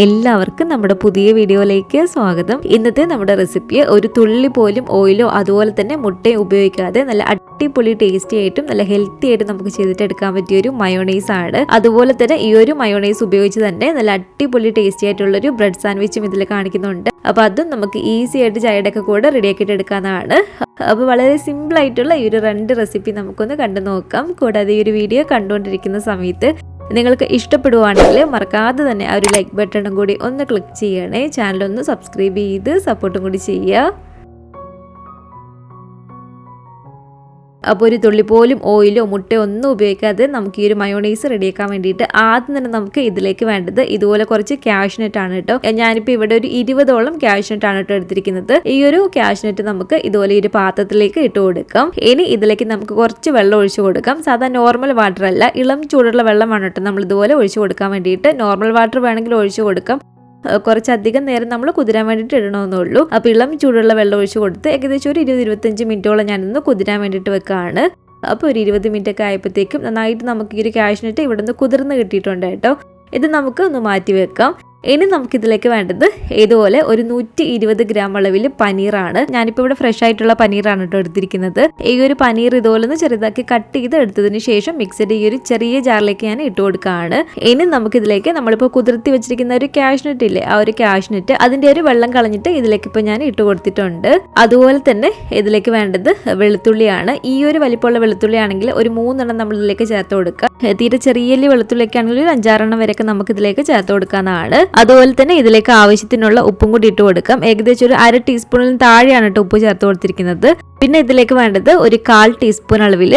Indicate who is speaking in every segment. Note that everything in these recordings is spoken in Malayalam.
Speaker 1: എല്ലാവർക്കും നമ്മുടെ പുതിയ വീഡിയോയിലേക്ക് സ്വാഗതം. ഇന്നത്തെ നമ്മുടെ റെസിപ്പി ഒരു തുള്ളി പോലും ഓയിലോ അതുപോലെ തന്നെ മുട്ടയും ഉപയോഗിക്കാതെ നല്ല അടിപൊളി ടേസ്റ്റി ആയിട്ടും നല്ല ഹെൽത്തി ആയിട്ട് നമുക്ക് ചെയ്തിട്ടെടുക്കാൻ പറ്റിയ ഒരു മയോണൈസ് ആണ്. അതുപോലെ തന്നെ ഈ ഒരു മയോണൈസ് ഉപയോഗിച്ച് തന്നെ നല്ല അടിപൊളി ടേസ്റ്റി ആയിട്ടുള്ള ഒരു ബ്രെഡ് സാൻഡ്വിച്ചും ഇതിൽ കാണിക്കുന്നുണ്ട്. അപ്പോൾ അതും നമുക്ക് ഈസി ആയിട്ട് ചായയുടെ ഒക്കെ കൂടെ റെഡിയാക്കിയിട്ട് എടുക്കാവുന്നതാണ്. അപ്പോൾ വളരെ സിമ്പിൾ ആയിട്ടുള്ള ഈ ഒരു രണ്ട് റെസിപ്പി നമുക്കൊന്ന് കണ്ടു നോക്കാം. കൂടാതെ ഈ ഒരു വീഡിയോ കണ്ടുകൊണ്ടിരിക്കുന്ന സമയത്ത് നിങ്ങൾക്ക് ഇഷ്ടപ്പെടുവാണെങ്കിൽ മറക്കാതെ തന്നെ ആ ഒരു ലൈക്ക് ബട്ടണും കൂടി ഒന്ന് ക്ലിക്ക് ചെയ്യണേ. ചാനലൊന്ന് സബ്സ്ക്രൈബ് ചെയ്ത് സപ്പോർട്ടും കൂടി ചെയ്യുക. അപ്പോൾ ഒരു തുള്ളി പോലും ഓയിലോ മുട്ടയോ ഒന്നും ഉപയോഗിക്കാതെ നമുക്ക് ഈ ഒരു മയോണൈസ് റെഡിയാക്കാൻ വേണ്ടിയിട്ട് ആദ്യം തന്നെ നമുക്ക് ഇതിലേക്ക് വേണ്ടത് ഇതുപോലെ കുറച്ച് ക്യാഷ്നെറ്റ് ആണ് കേട്ടോ. ഞാനിപ്പോൾ ഇവിടെ ഒരു ഇരുപതോളം ക്യാഷ്നെറ്റ് ആണ് കേട്ടോ എടുത്തിരിക്കുന്നത്. ഈ ഒരു ക്യാഷ്നെറ്റ് നമുക്ക് ഇതുപോലെ ഒരു പാത്രത്തിലേക്ക് ഇട്ട് കൊടുക്കാം. ഇനി ഇതിലേക്ക് നമുക്ക് കുറച്ച് വെള്ളം ഒഴിച്ചു കൊടുക്കാം. സാധാരണ നോർമൽ വാട്ടർ അല്ല ഇളം ചൂടുള്ള വെള്ളമാണ് കേട്ടോ നമ്മൾ ഇതുപോലെ ഒഴിച്ചു കൊടുക്കാൻ വേണ്ടിയിട്ട്. നോർമൽ വാട്ടർ വേണമെങ്കിൽ ഒഴിച്ചു കൊടുക്കാം. കുറച്ചധികം നേരം നമ്മൾ കുതിരാൻ വേണ്ടിയിട്ട് ഇടണമെന്നുള്ളൂ അപ്പോൾ ഇളം ചൂടുള്ള വെള്ളം ഒഴിച്ച് കൊടുത്ത് ഏകദേശം ഒരു ഇരുപത് ഇരുപത്തഞ്ച് മിനിറ്റോളം ഞാനിന്ന് കുതിരാൻ വേണ്ടിയിട്ട് വെക്കുകയാണ് അപ്പോൾ ഒരു ഇരുപത് മിനിറ്റ് ഒക്കെ ആയപ്പോഴത്തേക്കും നന്നായിട്ട് നമുക്ക് ഈ ഒരു കാഷ്നറ്റ് ഇവിടെ നിന്ന് കുതിർന്ന് കിട്ടിയിട്ടുണ്ട് കേട്ടോ. ഇത് നമുക്ക് ഒന്ന് മാറ്റി വെക്കാം. ഇനി നമുക്കിതിലേക്ക് വേണ്ടത് ഇതുപോലെ ഒരു നൂറ്റി ഇരുപത് ഗ്രാം അളവിൽ പനീറാണ്. ഞാനിപ്പോൾ ഇവിടെ ഫ്രഷ് ആയിട്ടുള്ള പനീറാണ് കേട്ടോ എടുത്തിരിക്കുന്നത്. ഈ ഒരു പനീർ ഇതുപോലെ ഒന്ന് ചെറുതാക്കി കട്ട് ചെയ്ത് എടുത്തതിന് ശേഷം മിക്സഡ് ഈ ഒരു ചെറിയ ജാറിലേക്ക് ഞാൻ ഇട്ട് കൊടുക്കുകയാണ്. ഇനി നമുക്കിതിലേക്ക് നമ്മളിപ്പോൾ കുതിർത്തി വെച്ചിരിക്കുന്ന ഒരു ക്യാഷ്നറ്റ് ഇല്ലേ ആ ഒരു ക്യാഷ്നറ്റ് അതിന്റെ ഒരു വെള്ളം കളഞ്ഞിട്ട് ഇതിലേക്ക് ഇപ്പോൾ ഞാൻ ഇട്ട് കൊടുത്തിട്ടുണ്ട്. അതുപോലെ തന്നെ ഇതിലേക്ക് വേണ്ടത് വെളുത്തുള്ളിയാണ്. ഈ ഒരു വലിപ്പമുള്ള വെളുത്തുള്ളി ആണെങ്കിൽ ഒരു മൂന്നെണ്ണം നമ്മൾ ഇതിലേക്ക് ചേർത്ത് കൊടുക്കുക. തീരെ ചെറിയ വെളുത്തുള്ളിയൊക്കെ ആണെങ്കിൽ ഒരു അഞ്ചാറെണ്ണം വരെയൊക്കെ നമുക്ക് ഇതിലേക്ക് ചേർത്ത് കൊടുക്കാവുന്നതാണ്. അതുപോലെ തന്നെ ഇതിലേക്ക് ആവശ്യത്തിനുള്ള ഉപ്പും കൂടി ഇട്ട് കൊടുക്കാം. ഏകദേശം ഒരു അര ടീസ്പൂണിന് താഴെയാണ് കേട്ടോ ഉപ്പ് ചേർത്ത് കൊടുത്തിരിക്കുന്നത്. പിന്നെ ഇതിലേക്ക് വേണ്ടത് ഒരു കാൽ ടീസ്പൂൺ അളവിൽ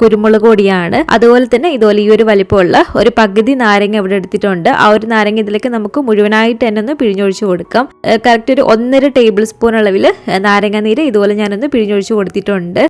Speaker 1: കുരുമുളക് പൊടിയാണ്. അതുപോലെ തന്നെ ഇതുപോലെ ഈ ഒരു വലിപ്പമുള്ള ഒരു പകുതി നാരങ്ങ ഇവിടെ എടുത്തിട്ടുണ്ട്. ആ ഒരു നാരങ്ങ ഇതിലേക്ക് നമുക്ക് മുഴുവനായിട്ട് തന്നെ ഒന്ന് പിഴിഞ്ഞൊഴിച്ച് കൊടുക്കാം. കറക്റ്റ് ഒരു ഒന്നര ടേബിൾ സ്പൂൺ അളവിൽ നാരങ്ങ നീര് ഇതുപോലെ ഞാനൊന്ന് പിഴിഞ്ഞൊഴിച്ച് കൊടുത്തിട്ടുണ്ട്.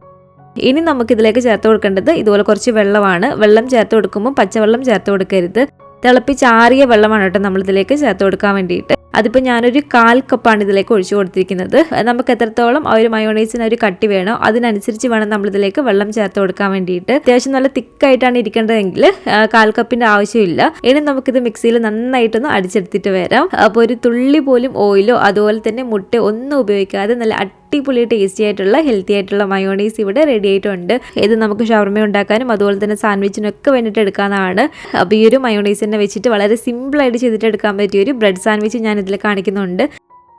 Speaker 1: ഇനി നമുക്ക് ഇതിലേക്ക് ചേർത്ത് കൊടുക്കേണ്ടത് ഇതുപോലെ കുറച്ച് വെള്ളമാണ്. വെള്ളം ചേർത്ത് കൊടുക്കുമ്പോൾ പച്ചവെള്ളം ചേർത്ത് കൊടുക്കരുത്. തിളപ്പിച്ചാറിയ വെള്ളമാണ് കേട്ടോ നമ്മൾ ഇതിലേക്ക് ചേർത്ത് കൊടുക്കാൻ വേണ്ടിയിട്ട്. അതിപ്പോൾ ഞാനൊരു കാൽ കപ്പാണ് ഇതിലേക്ക് ഒഴിച്ചു കൊടുത്തിരിക്കുന്നത്. നമുക്ക് എത്രത്തോളം ആ ഒരു മയോണൈസിന് ഒരു കട്ടി വേണോ അതിനനുസരിച്ച് വേണം നമ്മൾ ഇതിലേക്ക് വെള്ളം ചേർത്ത് കൊടുക്കാൻ വേണ്ടിയിട്ട്. അത്യാവശ്യം നല്ല തിക്കായിട്ടാണ് ഇരിക്കേണ്ടതെങ്കിൽ കാൽ കപ്പിന്റെ ആവശ്യമില്ല. ഇനി നമുക്കിത് മിക്സിയിൽ നന്നായിട്ടൊന്ന് അടിച്ചെടുത്തിട്ട് വരാം. അപ്പോൾ ഒരു തുള്ളി പോലും ഓയിലോ അതുപോലെ തന്നെ മുട്ട ഒന്നും ഉപയോഗിക്കാതെ നല്ല അടിപൊളി ടേസ്റ്റി ആയിട്ടുള്ള ഹെൽത്തി ആയിട്ടുള്ള മയോണീസ് ഇവിടെ റെഡി ആയിട്ടുണ്ട്. ഇത് നമുക്ക് ഷവർമ ഉണ്ടാക്കാനും അതുപോലെ തന്നെ സാൻഡ്വിച്ചിനൊക്കെ വേണ്ടിയിട്ട് എടുക്കാനാണ് അപ്പോൾ ഈ ഒരു മയോണൈസിനെ വെച്ചിട്ട് വളരെ സിമ്പിളായിട്ട് ചെയ്തിട്ട് എടുക്കാൻ പറ്റിയ ഒരു ബ്രെഡ് സാൻഡ്വിച്ച് ഞാൻ ഇതിൽ കാണിക്കുന്നുണ്ട്.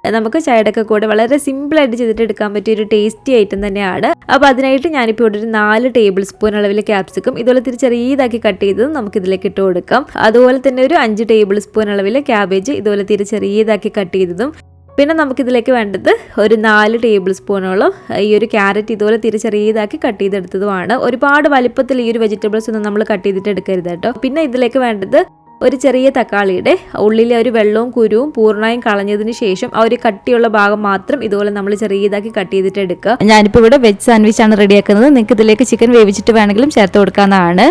Speaker 1: നമുക്ക് ചായടൊക്കെ കൂടെ വളരെ സിമ്പിളായിട്ട് ചെയ്തിട്ട് എടുക്കാൻ പറ്റിയ ഒരു ടേസ്റ്റി ഐറ്റം തന്നെയാണ്. അപ്പോൾ അതിനായിട്ട് ഞാനിപ്പോൾ ഇവിടെ ഒരു നാല് ടേബിൾ സ്പൂൺ അളവിൽ ക്യാപ്സിക്കും ഇതുപോലെ തിരി ചെറിയതാക്കി കട്ട് ചെയ്തത് നമുക്ക് ഇതിലേക്ക് ഇട്ട് കൊടുക്കാം. അതുപോലെ തന്നെ ഒരു അഞ്ച് ടേബിൾ സ്പൂൺ അളവിൽ ക്യാബേജ് ഇതുപോലെ തിരി ചെറിയതാക്കി കട്ട് ചെയ്തതും പിന്നെ നമുക്കിതിലേക്ക് വേണ്ടത് ഒരു നാല് ടേബിൾ സ്പൂണോളം ഈ ഒരു ക്യാരറ്റ് ഇതുപോലെ തിരിച്ചെറിയതാക്കി കട്ട് ചെയ്തെടുത്തതുമാണ്. ഒരുപാട് വലിപ്പത്തിൽ ഈ ഒരു വെജിറ്റബിൾസ് ഒന്നും നമ്മൾ കട്ട് ചെയ്തിട്ട് എടുക്കരുത് കേട്ടോ. പിന്നെ ഇതിലേക്ക് വേണ്ടത് ഒരു ചെറിയ തക്കാളിയുടെ ഉള്ളിലെ ഒരു വെള്ളവും കുരുവും പൂർണമായും കളഞ്ഞതിന് ശേഷം ആ ഒരു കട്ടിയുള്ള ഭാഗം മാത്രം ഇതുപോലെ നമ്മൾ ചെറിയതാക്കി കട്ട് ചെയ്തിട്ട് എടുക്കുക. ഞാനിപ്പോൾ ഇവിടെ വെജ് സാൻഡ്വിച്ച് ആണ് റെഡിയാക്കുന്നത്. നിങ്ങൾക്ക് ഇതിലേക്ക് ചിക്കൻ വേവിച്ചിട്ട് വേണമെങ്കിലും ചേർത്ത് കൊടുക്കാവുന്നതാണ്.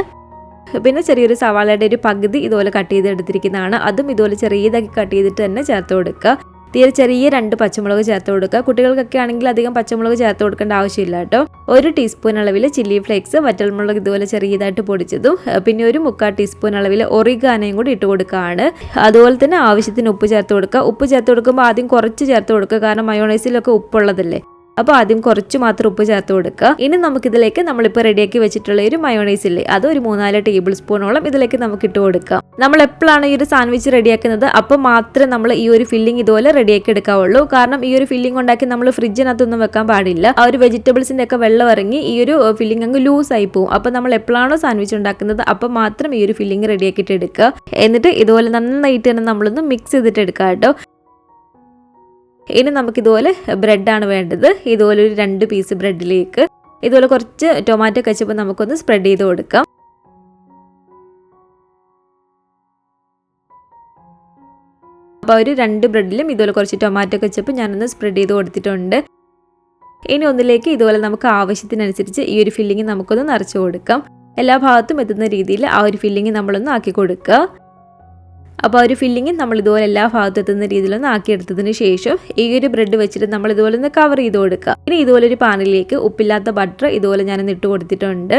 Speaker 1: പിന്നെ ചെറിയൊരു സവാളയുടെ ഒരു പകുതി ഇതുപോലെ കട്ട് ചെയ്തെടുത്തിരിക്കുന്നതാണ്. അതും ഇതുപോലെ ചെറിയതാക്കി കട്ട് ചെയ്തിട്ട് തന്നെ ചേർത്ത് കൊടുക്കുക. തീരെ ചെറിയ രണ്ട് പച്ചമുളക് ചേർത്ത് കൊടുക്കുക. കുട്ടികൾക്കൊക്കെ ആണെങ്കിൽ അധികം പച്ചമുളക് ചേർത്ത് കൊടുക്കേണ്ട ആവശ്യമില്ല കേട്ടോ. ഒരു ടീസ്പൂൺ അളവിൽ ചില്ലി ഫ്ലേക്സ് വറ്റൽമുളക് ഇതുപോലെ ചെറിയതായിട്ട് പൊടിച്ചതും പിന്നെ ഒരു മുക്കാൽ ടീസ്പൂൺ അളവിൽ ഒറിഗാനയും കൂടി ഇട്ട് കൊടുക്കുകയാണ്. അതുപോലെ തന്നെ ആവശ്യത്തിന് ഉപ്പ് ചേർത്ത് കൊടുക്കുക. ഉപ്പ് ചേർത്ത് കൊടുക്കുമ്പോൾ ആദ്യം കുറച്ച് ചേർത്ത് കൊടുക്കുക. കാരണം മയോണൈസിലൊക്കെ ഉപ്പുള്ളതല്ലേ. അപ്പോൾ ആദ്യം കുറച്ച് മാത്രം ഉപ്പ് ചേർത്ത് കൊടുക്കുക. ഇനി നമുക്കിതിലേക്ക് നമ്മളിപ്പോൾ റെഡിയാക്കി വെച്ചിട്ടുള്ള ഒരു മയോണൈസ് ഇല്ലേ? അത് ഒരു മൂന്നാൽ ടേബിൾ സ്പൂണോളം ഇതിലേക്ക് നമുക്ക് ഇട്ട് കൊടുക്കാം. നമ്മൾ എപ്പോഴാണ് ഈ ഒരു സാൻഡ്വിച്ച് റെഡിയാക്കുന്നത് അപ്പോൾ മാത്രമേ നമ്മൾ ഈ ഒരു ഫില്ലിംഗ് ഇതുപോലെ റെഡിയാക്കി എടുക്കാവുള്ളൂ. കാരണം ഈ ഒരു ഫില്ലിംഗ് ഉണ്ടാക്കി നമ്മൾ ഫ്രിഡ്ജിനകത്തൊന്നും വെക്കാൻ പാടില്ല. ആ ഒരു വെജിറ്റബിൾസിന്റെ ഒക്കെ വെള്ളം ഇറങ്ങി ഈ ഒരു ഫില്ലിംഗ് അങ്ങ് ലൂസ് ആയി പോകും അപ്പോൾ നമ്മൾ എപ്പോഴാണോ സാൻഡ്വിച്ച് ഉണ്ടാക്കുന്നത് അപ്പോൾ മാത്രം ഈ ഒരു ഫില്ലിംഗ് റെഡിയാക്കിയിട്ട് എടുക്കുക. എന്നിട്ട് ഇതുപോലെ നന്നായിട്ട് തന്നെ നമ്മളൊന്ന് മിക്സ് ചെയ്തിട്ട് എടുക്കുക കേട്ടോ. ഇനി നമുക്ക് നമുക്കിതുപോലെ ബ്രെഡാണ് വേണ്ടത്. ഇതുപോലെ ഒരു രണ്ട് പീസ് ബ്രെഡിലേക്ക് ഇതുപോലെ കുറച്ച് ടൊമാറ്റോ കച്ചപ്പ് നമുക്കൊന്ന് സ്പ്രെഡ് ചെയ്ത് കൊടുക്കാം. അപ്പോൾ ഒരു രണ്ട് ബ്രെഡിലും ഇതുപോലെ കുറച്ച് ടൊമാറ്റോ കച്ചപ്പ് ഞാനൊന്ന് സ്പ്രെഡ് ചെയ്ത് കൊടുത്തിട്ടുണ്ട്. ഇനി ഒന്നിലേക്ക് ഇതുപോലെ നമുക്ക് ആവശ്യത്തിനനുസരിച്ച് ഈ ഒരു ഫില്ലിങ് നമുക്കൊന്ന് നിറച്ച് കൊടുക്കാം. എല്ലാ ഭാഗത്തും എത്തുന്ന രീതിയിൽ ആ ഒരു ഫില്ലിങ് നമ്മളൊന്ന് ആക്കി കൊടുക്കുക. അപ്പോൾ ഒരു ഫില്ലിങ് നമ്മൾ ഇതുപോലെ എല്ലാ ഭാഗത്തെത്തുന്ന രീതിയിലൊന്ന് ആക്കിയെടുത്തതിന് ശേഷം ഈ ഒരു ബ്രെഡ് വെച്ചിട്ട് നമ്മൾ ഇതുപോലെ ഒന്ന് കവർ ചെയ്ത് കൊടുക്കുക. ഇനി ഇതുപോലെ ഒരു പാനിലേക്ക് ഉപ്പില്ലാത്ത ബട്ടർ ഇതുപോലെ ഞാനൊന്ന് ഇട്ട് കൊടുത്തിട്ടുണ്ട്.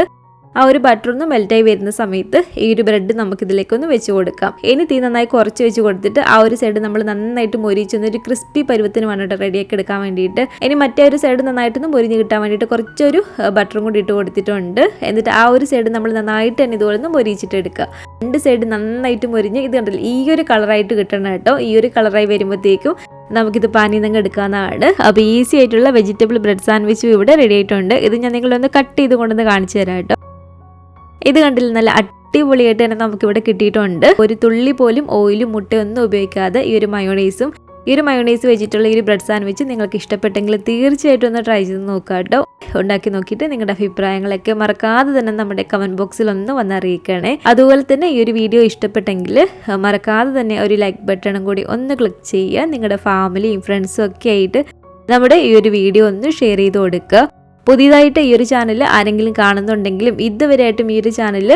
Speaker 1: ആ ഒരു ബട്ടർ ഒന്ന് മെൽറ്റായി വരുന്ന സമയത്ത് ഈ ഒരു ബ്രെഡ് നമുക്ക് ഇതിലേക്കൊന്ന് വെച്ച് കൊടുക്കാം. ഇനി തീ നന്നായി കുറച്ച് വെച്ച് കൊടുത്തിട്ട് ആ ഒരു സൈഡ് നമ്മൾ നന്നായിട്ട് മൊരിച്ചൊന്ന് ഒരു ക്രിസ്പി പരുവത്തിന് വേണ്ടിയിട്ട് റെഡിയാക്കി എടുക്കാൻ വേണ്ടിയിട്ട് ഇനി മറ്റേ ഒരു സൈഡ് നന്നായിട്ടൊന്ന് മൊരിഞ്ഞ് കിട്ടാൻ വേണ്ടിയിട്ട് കുറച്ചൊരു ബട്ടറും കൂടി ഇട്ട് കൊടുത്തിട്ടുണ്ട്. എന്നിട്ട് ആ ഒരു സൈഡ് നമ്മൾ നന്നായിട്ട് തന്നെ ഇതുപോലെ ഒന്ന് മൊരിച്ചിട്ട് എടുക്കുക. രണ്ട് സൈഡ് നന്നായിട്ട് മൊരിഞ്ഞ് ഇത് കണ്ടില്ല ഈ ഒരു കളറായിട്ട് കിട്ടണം കേട്ടോ. ഈ ഒരു കളറായി വരുമ്പോഴത്തേക്കും നമുക്കിത് പാനിൽ നിന്ന് എടുക്കാവുന്നതാണ്. അപ്പോൾ ഈസി ആയിട്ടുള്ള വെജിറ്റബിൾ ബ്രെഡ് സാൻഡ്വിച്ചും ഇവിടെ റെഡി ആയിട്ടുണ്ട്. ഇത് ഞാൻ നിങ്ങളൊന്ന് കട്ട് ചെയ്ത് കൊണ്ടുവന്ന് കാണിച്ചു തരാം കേട്ടോ. ഇത് കണ്ടില്ല നല്ല അടിപൊളിയായിട്ട് തന്നെ നമുക്കിവിടെ കിട്ടിയിട്ടുണ്ട്. ഒരു തുള്ളി പോലും ഓയിലും മുട്ടയൊന്നും ഉപയോഗിക്കാതെ ഈ ഒരു മയോണൈസും ഈ ഒരു മയോണൈസ് വെച്ചിട്ടുള്ള ഈ ഒരു ബ്രെഡ് സാൻഡ്വിച്ച് നിങ്ങൾക്ക് ഇഷ്ടപ്പെട്ടെങ്കിൽ തീർച്ചയായിട്ടും ഒന്ന് ട്രൈ ചെയ്ത് നോക്കുക കേട്ടോ. ഉണ്ടാക്കി നോക്കിയിട്ട് നിങ്ങളുടെ അഭിപ്രായങ്ങളൊക്കെ മറക്കാതെ തന്നെ നമ്മുടെ കമന്റ് ബോക്സിൽ ഒന്ന് വന്ന് അറിയിക്കണേ. അതുപോലെ തന്നെ ഈ ഒരു വീഡിയോ ഇഷ്ടപ്പെട്ടെങ്കിൽ മറക്കാതെ തന്നെ ഒരു ലൈക്ക് ബട്ടണും കൂടി ഒന്ന് ക്ലിക്ക് ചെയ്യുക. നിങ്ങളുടെ ഫാമിലിയും ഫ്രണ്ട്സും ഒക്കെ ആയിട്ട് നമ്മുടെ ഈ ഒരു വീഡിയോ ഒന്ന് ഷെയർ ചെയ്ത് കൊടുക്കുക. പുതിയതായിട്ട് ഈ ഒരു ചാനൽ ആരെങ്കിലും കാണുന്നുണ്ടെങ്കിലും ഇതുവരെയായിട്ടും ഈ ഒരു ചാനൽ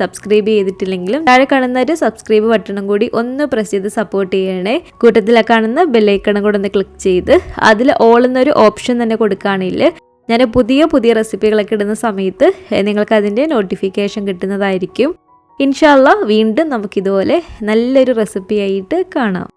Speaker 1: സബ്സ്ക്രൈബ് ചെയ്തിട്ടില്ലെങ്കിലും താഴെ കാണുന്ന ഒരു സബ്സ്ക്രൈബ് ബട്ടണും കൂടി ഒന്ന് പ്രസ് ചെയ്ത് സപ്പോർട്ട് ചെയ്യണേ. കൂട്ടത്തിലെ കാണുന്ന ബെല്ലൈക്കണം കൂടെ ഒന്ന് ക്ലിക്ക് ചെയ്ത് അതിൽ ഓൾ എന്നൊരു ഓപ്ഷൻ തന്നെ കൊടുക്കുകയാണെങ്കിൽ ഞാൻ പുതിയ പുതിയ റെസിപ്പികളൊക്കെ ഇടുന്ന സമയത്ത് നിങ്ങൾക്ക് അതിന്റെ നോട്ടിഫിക്കേഷൻ കിട്ടുന്നതായിരിക്കും. ഇൻഷാല്ല വീണ്ടും നമുക്കിതുപോലെ നല്ലൊരു റെസിപ്പി ആയിട്ട് കാണാം.